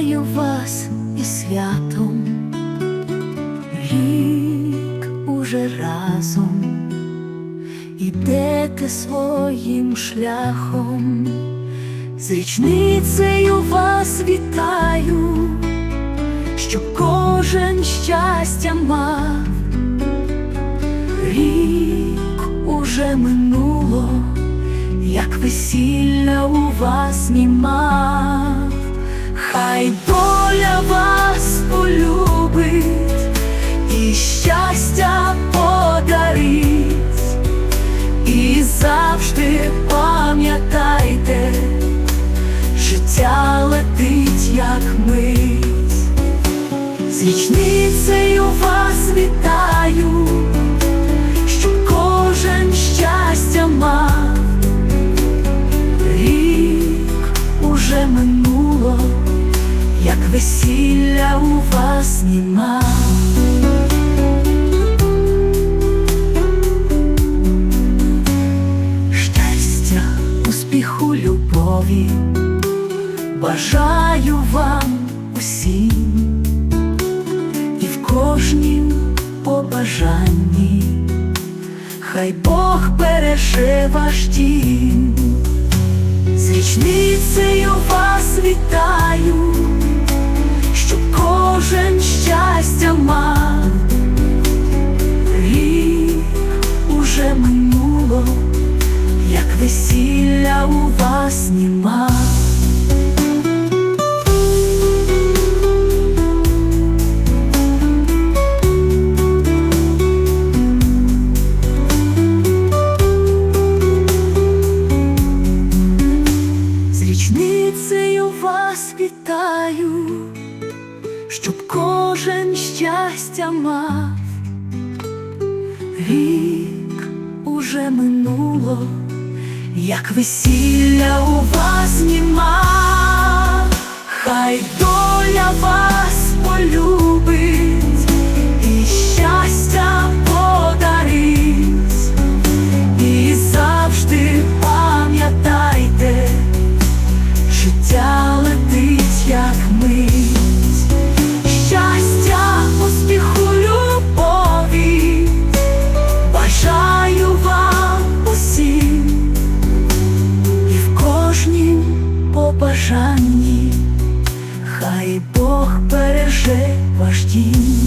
вітаю вас із святом, рік уже разом, ідете своїм шляхом, з річницею вас вітаю, щоб кожен щастя мав, рік уже минуло як весілля у вас німав, хай доля вас полюбить і щастя подарить, і завжди пам'ятайте, життя летить, як мить, з як весілля у вас нема. Щастя, успіху, любові, бажаю вам усім і в кожнім побажанні, хай Бог береже ваш дім. З річницею вас вітаю, щоб кожен щастя мав. Рік уже минуло, як весілля у вас нема, хай доля ваш